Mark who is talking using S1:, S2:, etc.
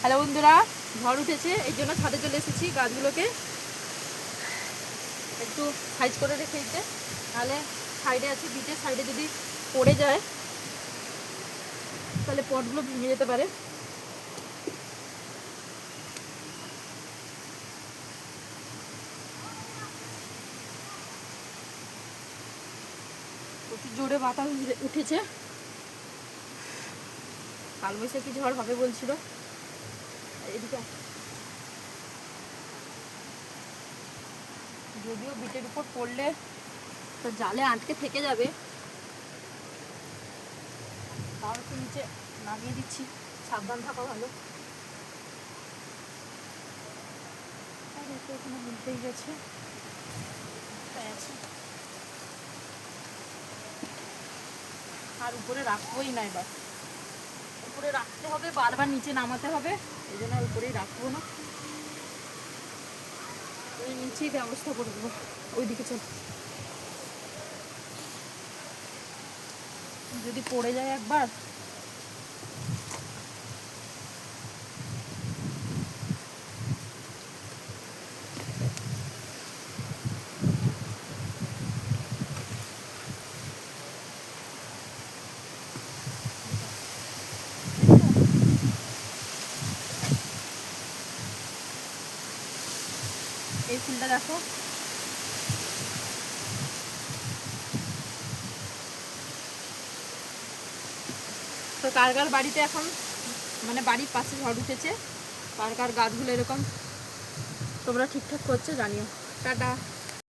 S1: Hello বন্ধুরা ঝড় উঠেছে, এই জন্য ছাদে চলে এসেছি গাছগুলোকে। একটু সাইজ করে রেখে দিতে, তাহলে সাইডে আছে বিটের সাইডে যদি পড়ে যায়, তাহলে পটগুলো ভেঙে যেতে পারে। জোরে বাতাস উঠেছে। কালবৈশাখী ঝড় হবে বলছিল? এদিকে যদিও বিটের উপর পড়লে তো জালে আটকে থেকে যাবে। তাও একটু নিচে নামিয়ে দিচ্ছি। সাবধান থাকা ভালো। এখানে মিলতেই গেছে। আর উপরে রাখবোই না এবার। উপরে রাখতে হবে, বারবার নিচে নামাতে হবে। এই জন্য উপরেই রাখব না। ওই নিচেই ব্যবস্থা করে দেবো। ওইদিকে চল। যদি পড়ে যায় একবার এই ফুলটা দেখো। তো কার কার বাড়িতে এখন মানে বাড়ির পাশে ঝড় উঠেছে কার কার গাছগুলো এরকম। তোমরা ঠিকঠাক করছ, জানিও। টাটা।